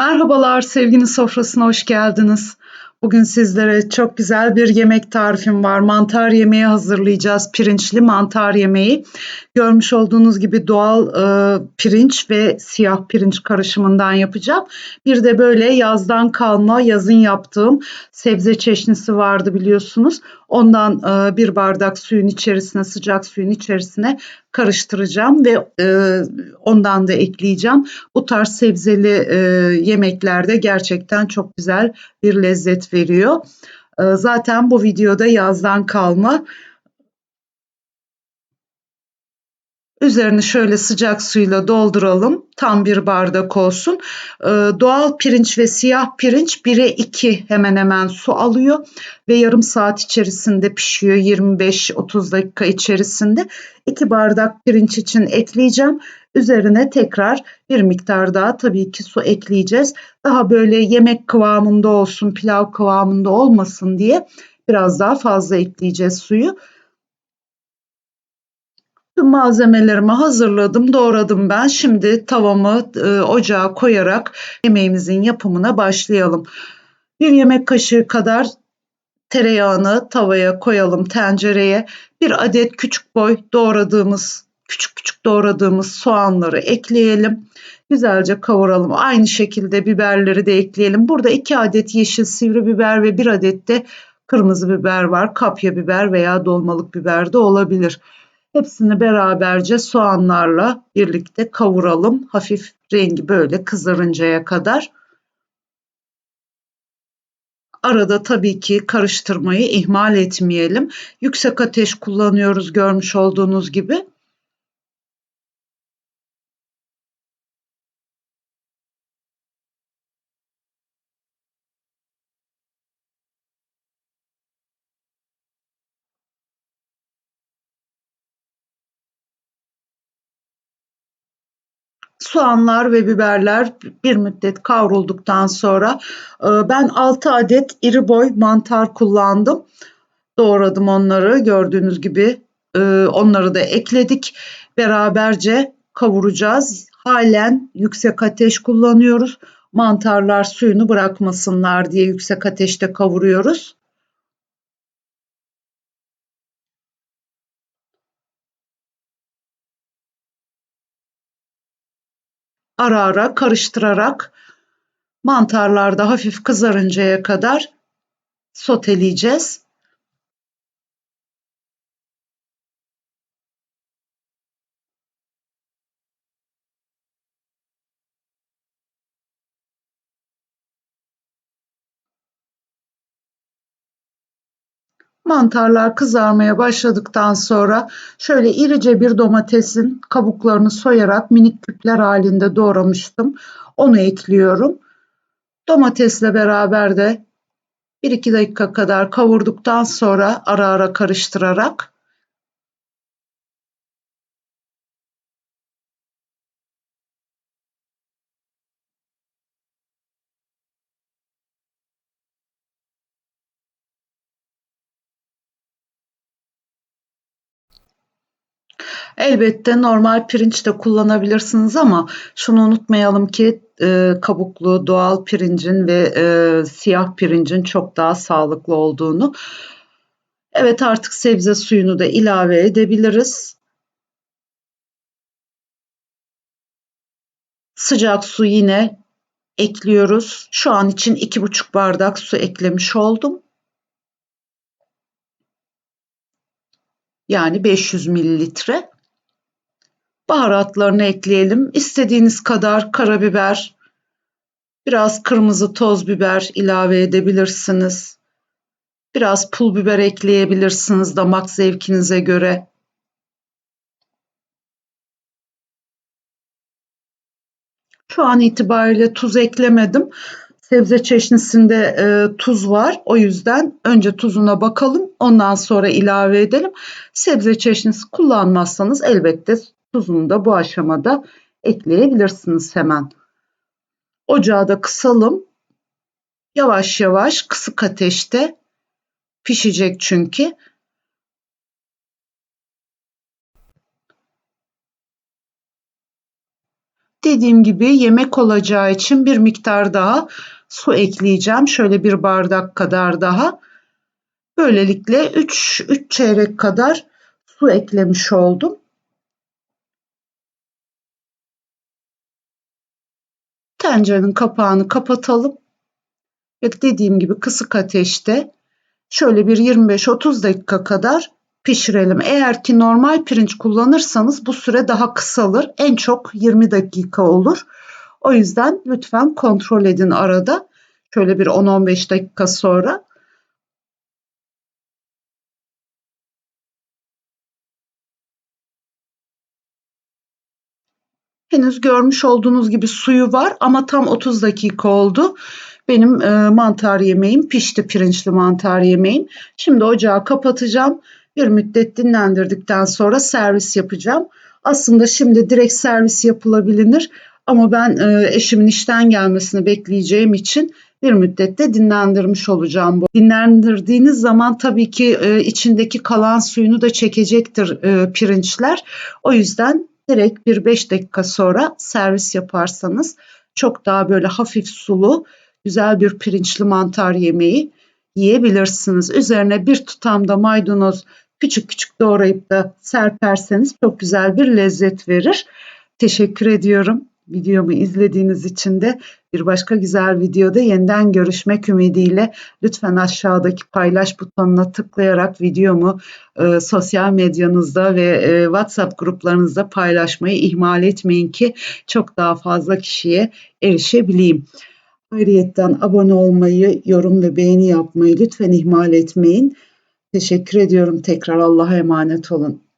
Merhabalar, sevginin sofrasına hoş geldiniz. Bugün sizlere çok güzel bir yemek tarifim var. Mantar yemeği hazırlayacağız. Pirinçli mantar yemeği. Görmüş olduğunuz gibi doğal e, pirinç ve siyah pirinç karışımından yapacağım. Bir de böyle yazdan kalma, yazın yaptığım sebze çeşnisi vardı biliyorsunuz. Ondan e, bir bardak suyun içerisine, sıcak suyun içerisine karıştıracağım ve e, ondan da ekleyeceğim. Bu tarz sebzeli e, yemeklerde gerçekten çok güzel bir lezzet veriyor. E, zaten bu videoda yazdan kalma Üzerini şöyle sıcak suyla dolduralım. Tam bir bardak olsun. Ee, doğal pirinç ve siyah pirinç 1'e 2 hemen hemen su alıyor ve yarım saat içerisinde pişiyor. 25-30 dakika içerisinde. 2 bardak pirinç için ekleyeceğim. Üzerine tekrar bir miktar daha tabii ki su ekleyeceğiz. Daha böyle yemek kıvamında olsun, pilav kıvamında olmasın diye biraz daha fazla ekleyeceğiz suyu. Malzemelerimi hazırladım, doğradım ben. Şimdi tavamı e, ocağa koyarak yemeğimizin yapımına başlayalım. Bir yemek kaşığı kadar tereyağını tavaya koyalım tencereye. Bir adet küçük boy doğradığımız, küçük küçük doğradığımız soğanları ekleyelim. Güzelce kavuralım. Aynı şekilde biberleri de ekleyelim. Burada iki adet yeşil sivri biber ve bir adet de kırmızı biber var. Kapya biber veya dolmalık biber de olabilir. Hepsini beraberce soğanlarla birlikte kavuralım. Hafif rengi böyle kızarıncaya kadar. Arada tabii ki karıştırmayı ihmal etmeyelim. Yüksek ateş kullanıyoruz görmüş olduğunuz gibi. Soğanlar ve biberler bir müddet kavrulduktan sonra e, ben 6 adet iri boy mantar kullandım. Doğradım onları gördüğünüz gibi e, onları da ekledik. Beraberce kavuracağız. Halen yüksek ateş kullanıyoruz. Mantarlar suyunu bırakmasınlar diye yüksek ateşte kavuruyoruz. Ara ara karıştırarak mantarlarda hafif kızarıncaya kadar soteleyeceğiz. Mantarlar kızarmaya başladıktan sonra şöyle irice bir domatesin kabuklarını soyarak minik küpler halinde doğramıştım. Onu ekliyorum. Domatesle beraber de 1-2 dakika kadar kavurduktan sonra ara ara karıştırarak Elbette normal pirinç de kullanabilirsiniz ama şunu unutmayalım ki e, kabuklu doğal pirincin ve e, siyah pirincin çok daha sağlıklı olduğunu. Evet artık sebze suyunu da ilave edebiliriz. Sıcak su yine ekliyoruz. Şu an için iki buçuk bardak su eklemiş oldum. Yani 500 mililitre. Baharatlarını ekleyelim. İstediğiniz kadar karabiber, biraz kırmızı toz biber ilave edebilirsiniz. Biraz pul biber ekleyebilirsiniz damak zevkinize göre. Şu an itibariyle tuz eklemedim. Sebze çeşnisinde e, tuz var. O yüzden önce tuzuna bakalım. Ondan sonra ilave edelim. Sebze çeşnisi kullanmazsanız elbette Tuzunu da bu aşamada ekleyebilirsiniz hemen. Ocağı da kısalım. Yavaş yavaş kısık ateşte pişecek çünkü. Dediğim gibi yemek olacağı için bir miktar daha su ekleyeceğim. Şöyle bir bardak kadar daha. Böylelikle 3, 3 çeyrek kadar su eklemiş oldum. Tencerenin kapağını kapatalım. Ve dediğim gibi kısık ateşte şöyle bir 25-30 dakika kadar pişirelim. Eğer ki normal pirinç kullanırsanız bu süre daha kısalır. En çok 20 dakika olur. O yüzden lütfen kontrol edin arada. Şöyle bir 10-15 dakika sonra Henüz görmüş olduğunuz gibi suyu var ama tam 30 dakika oldu. Benim e, mantar yemeğim pişti pirinçli mantar yemeğim. Şimdi ocağı kapatacağım. Bir müddet dinlendirdikten sonra servis yapacağım. Aslında şimdi direkt servis yapılabilir ama ben e, eşimin işten gelmesini bekleyeceğim için bir müddette dinlendirmiş olacağım bu. Dinlendirdiğiniz zaman tabii ki e, içindeki kalan suyunu da çekecektir e, pirinçler. O yüzden direkt bir 5 dakika sonra servis yaparsanız çok daha böyle hafif sulu güzel bir pirinçli mantar yemeği yiyebilirsiniz. Üzerine bir tutam da maydanoz küçük küçük doğrayıp da serperseniz çok güzel bir lezzet verir. Teşekkür ediyorum. Videomu izlediğiniz için de bir başka güzel videoda yeniden görüşmek ümidiyle lütfen aşağıdaki paylaş butonuna tıklayarak videomu e, sosyal medyanızda ve e, WhatsApp gruplarınızda paylaşmayı ihmal etmeyin ki çok daha fazla kişiye erişebileyim. Ayrıyetten abone olmayı, yorum ve beğeni yapmayı lütfen ihmal etmeyin. Teşekkür ediyorum tekrar Allah'a emanet olun.